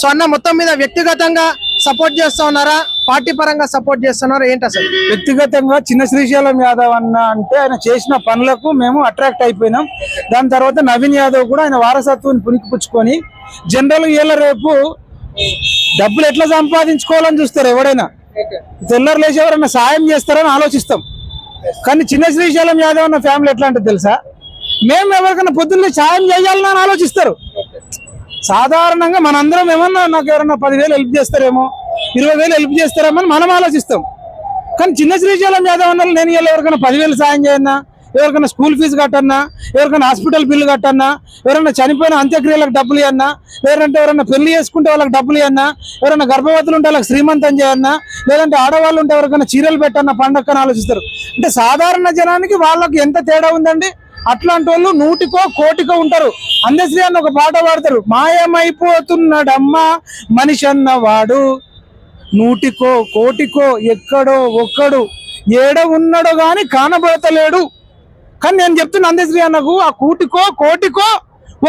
So అన్న మొత్తం మీద వ్యక్తిగతంగా సపోర్ట్ చేస్తా ఉన్నారా? పార్టీ పరంగా సపోర్ట్ చేస్తున్నారా? ఏంటి అసలు? వ్యక్తిగతంగా చిన్న శ్రీశైలం యాదవ్ అన్న అంటే ఆయన చేసిన పనులకు మేము అట్రాక్ట్ అయిపోయినాం. దాని తర్వాత నవీన్ యాదవ్ కూడా ఆయన వారసత్వాన్ని పుణికిపుచ్చుకొని జనరల్ ఏళ్ళ రేపు డబ్బులు ఎట్లా సంపాదించుకోవాలని చూస్తారు ఎవడైనా తెల్లరు లేచి ఎవరైనా సాయం చేస్తారని ఆలోచిస్తాం. కానీ చిన్న శ్రీశైలం యాదవ్ అన్న ఫ్యామిలీ ఎట్లా అంటే తెలుసా? మేము ఎవరికైనా పొద్దున్నే సాయం చేయాలని ఆలోచిస్తారు. సాధారణంగా మనందరం ఏమన్నా నాకు ఎవరన్నా పదివేలు హెల్ప్ చేస్తారేమో ఇరవై వేలు హెల్ప్ చేస్తారేమో అని మనం ఆలోచిస్తాం. కానీ చిన్న శ్రీశైలం యాదవ్ అన్న నేను ఇలా ఎవరికైనా పదివేలు సాయం చేయన్నా ఎవరికైనా స్కూల్ ఫీజు కట్టన్నా ఎవరికైనా హాస్పిటల్ బిల్లు కట్టన్నా ఎవరైనా చనిపోయిన అంత్యక్రియలకు డబ్బులు ఇవ్వన్నా లేదంటే ఎవరైనా పెళ్ళి చేసుకుంటే వాళ్ళకి డబ్బులు ఇవ్వన్నా ఎవరైనా గర్భవతులు ఉంటే వాళ్ళకి శ్రీమంతం చేయన్నా లేదంటే ఆడవాళ్ళు ఉంటే ఎవరికైనా చీరలు పెట్టన్నా పండక్కని ఆలోచిస్తారు. అంటే సాధారణ జనానికి వాళ్ళకి ఎంత తేడా ఉందండి? అట్లాంటి వాళ్ళు నూటికో కోటికో ఉంటారు. అందశ్రీ అని ఒక పాట పాడతారు. మాయమైపోతున్నాడమ్మా మనిషి అన్నవాడు. నూటికో కోటికో ఎక్కడో ఒక్కడు. ఏడ ఉన్నాడో గాని కానబడతలేడు. కానీ నేను చెప్తున్నా అందశ్రీ అన్నకు ఆ కూటికో కోటికో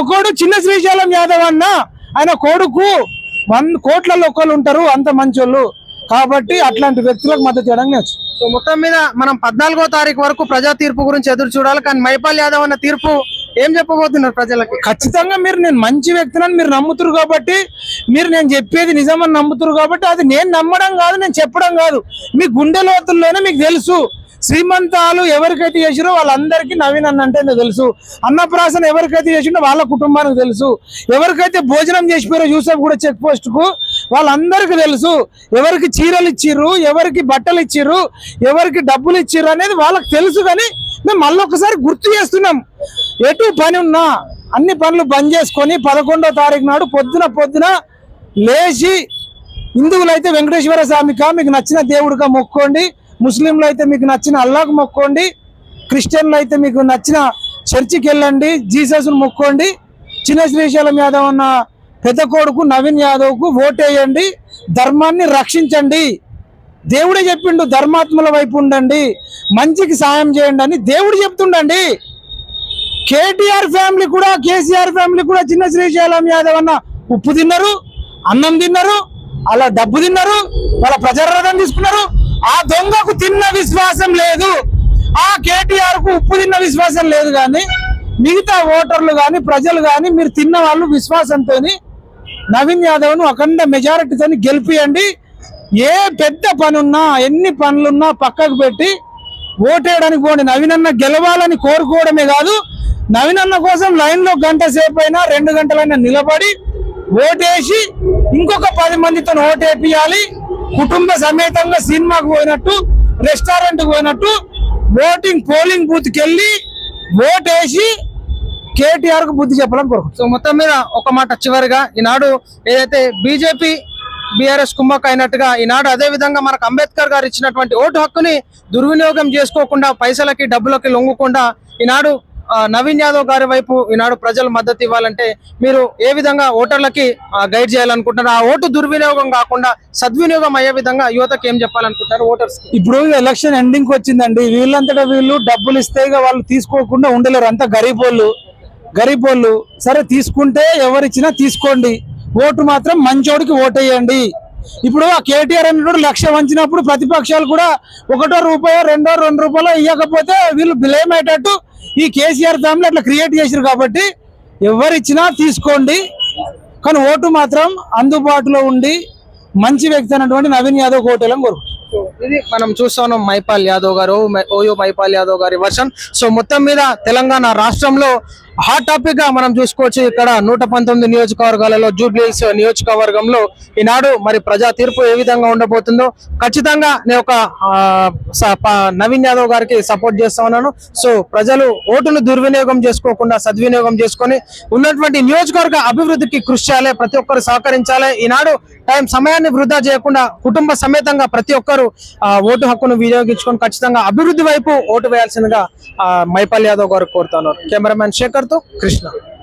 ఒకడు చిన్న శ్రీశైలం యాదవ్ అన్న. ఆయన కొడుకు. వన్ కోట్లలో ఒకళ్ళు ఉంటారు అంత మంచోళ్ళు. కాబట్టి అట్లాంటి వ్యక్తులకు మద్దతు చేయడానికి నేను. సో మొత్తం మీద మనం పద్నాలుగో తారీఖు వరకు ప్రజా తీర్పు గురించి ఎదురు చూడాలి. కానీ మైపాల్ యాదవ్ అన్న తీర్పు ఏం చెప్పబోతున్నారు ప్రజలకి? ఖచ్చితంగా మీరు నేను మంచి వ్యక్తినని మీరు నమ్ముతురు కాబట్టి మీరు నేను చెప్పేది నిజమని నమ్ముతురు కాబట్టి అది నేను నమ్మడం కాదు నేను చెప్పడం కాదు. మీ గుండె లోతుల్లోనే మీకు తెలుసు. శ్రీమంతాలు ఎవరికైతే చేసిరో వాళ్ళందరికీ నవీన్ అన్న అంటే తెలుసు. అన్నప్రాసన ఎవరికైతే చేసిండో వాళ్ళ కుటుంబానికి తెలుసు. ఎవరికైతే భోజనం చేసిపోయారో యూసఫ్ కూడా చెక్ పోస్ట్కు వాళ్ళందరికీ తెలుసు ఎవరికి చీరలు ఇచ్చిర్రు ఎవరికి బట్టలు ఇచ్చిర్రు ఎవరికి డబ్బులు ఇచ్చిర్రు అనేది వాళ్ళకి తెలుసు కానీ మేము మళ్ళొకసారి గుర్తు చేస్తున్నాం. ఎటు పని ఉన్నా అన్ని పనులు బంద్ చేసుకొని పదకొండో తారీఖు నాడు పొద్దున పొద్దున లేచి హిందువులు అయితే వెంకటేశ్వర స్వామికా మీకు నచ్చిన దేవుడిగా మొక్కోండి ముస్లింలు అయితే మీకు నచ్చిన అల్లాకు మొక్కోండి క్రిస్టియన్లు అయితే మీకు నచ్చిన చర్చికి వెళ్ళండి జీసస్ను మొక్కోండి చిన్న శ్రీశైలం యాదవ్ అన్న పెద్ద కొడుకు నవీన్ యాదవ్కు ఓటేయండి ధర్మాన్ని రక్షించండి. దేవుడే చెప్పిండు ధర్మాత్మల వైపు ఉండండి మంచికి సాయం చేయండి అని దేవుడు చెప్తుండండి. కేటీఆర్ ఫ్యామిలీ కూడా కేసీఆర్ ఫ్యామిలీ కూడా చిన్న శ్రీశైలం యాదవ్ అన్న ఉప్పు తిన్నారు అన్నం తిన్నారు అలా డబ్బు తిన్నారు వాళ్ళ ప్రజారథం తీసుకున్నారు. ఆ దొంగకు తిన్న విశ్వాసం లేదు ఆ కేటీఆర్కు ఉప్పు తిన్న విశ్వాసం లేదు కానీ మిగతా ఓటర్లు కానీ ప్రజలు కానీ మీరు తిన్న వాళ్ళు విశ్వాసంతో నవీన్ యాదవ్ను అఖండ మెజారిటీతో గెలిపియండి. ఏ పెద్ద పనున్నా ఎన్ని పనులున్నా పక్కకు పెట్టి ఓటేయడానికి పోండి. నవీన్ అన్న గెలవాలని కోరుకోవడమే కాదు నవీన్ అన్న కోసం లైన్లో గంట సేపు అయినా రెండు గంటలైనా నిలబడి ఓటేసి ఇంకొక పది మందితో ఓటేపియాలి కుటుంబ సమేతంగా సినిమాకు పోయినట్టు రెస్టారెంట్ పోయినట్టు ఓటింగ్ పోలింగ్ బూత్కి వెళ్ళి ఓటేసి కేటీఆర్కు బుద్ధి చెప్పాలని కోరుకుంటున్నాను సో మొత్తం మీద ఒక మాట చివరిగా ఈనాడు ఏదైతే బీజేపీ బీఆర్ఎస్ కుమ్మక్ అయినట్టుగా ఈనాడు అదే విధంగా మనకు అంబేద్కర్ గారు ఇచ్చినటువంటి ఓటు హక్కుని దుర్వినియోగం చేసుకోకుండా పైసలకి డబ్బులకి లొంగకుండా ఈనాడు నవీన్ యాదవ్ గారి వైపు ఈనాడు ప్రజలు మద్దతు ఇవ్వాలంటే మీరు ఏ విధంగా ఓటర్లకి గైడ్ చేయాలనుకుంటున్నారు? ఆ ఓటు దుర్వినియోగం కాకుండా సద్వినియోగం అయ్యే విధంగా యువతకి ఏం చెప్పాలనుకుంటున్నారు ఓటర్స్? ఇప్పుడు ఎలక్షన్ ఎండింగ్ వచ్చిందండి. వీళ్ళంతటా వీళ్ళు డబ్బులు ఇస్తే వాళ్ళు తీసుకోకుండా ఉండలేరు. అంతా గరీబ్ వాళ్ళు గరీబ్ వాళ్ళు సరే తీసుకుంటే ఎవరిచ్చినా తీసుకోండి. ఓటు మాత్రం మంచోడికి ఓటేయండి. ఇప్పుడు ఆ కేటీఆర్ అనేటువంటి లక్ష వంచినప్పుడు ప్రతిపక్షాలు కూడా ఒకటో రూపాయో రెండో రెండు రూపాయలు ఇవ్వకపోతే వీళ్ళు బ్లేమ్ అయ్యేటట్టు ఈ కేసీఆర్ ఫ్యామిలీ అట్లా క్రియేట్ చేశారు కాబట్టి ఎవరిచ్చినా తీసుకోండి. కానీ ఓటు మాత్రం అందుబాటులో ఉండి మంచి వ్యక్తి అయినటువంటి నవీన్ యాదవ్ ఓటేయాలని కోరు సో ఇది మనం చూస్తున్నాం మైపాల్ యాదవ్ గారు ఓయో మైపాల్ యాదవ్ గారి వర్షన్. సో మొత్తం మీద తెలంగాణ రాష్ట్రంలో హాట్ టాపిక్గా మనం చూసుకోవచ్చు. ఇక్కడ నూట పంతొమ్మిది నియోజకవర్గాలలో జూబ్లీహిల్స్ నియోజకవర్గంలో ఈనాడు మరి ప్రజా తీర్పు ఏ విధంగా ఉండబోతుందో ఖచ్చితంగా నేను ఒక ఆ, నవీన్ యాదవ్ గారికి సపోర్ట్ చేస్తా ఉన్నాను. సో ప్రజలు ఓటును దుర్వినియోగం చేసుకోకుండా సద్వినియోగం చేసుకొని ఉన్నటువంటి నియోజకవర్గ అభివృద్ధికి కృషి చేయాలి ప్రతి ఒక్కరు సహకరించాలి. ఈనాడు టైం సమయాన్ని వృధా చేయకుండా కుటుంబ సమేతంగా ప్రతి ఒక్కరు ఓటు హక్కును వినియోగించుకొని ఖచ్చితంగా అభివృద్ధి వైపు ఓటు వేయాల్సిందిగా ఆ, మైపాల్ యాదవ్ గారు కోరుతున్నారు కెమెరామెన్ శేఖర్ तो कृष्णा।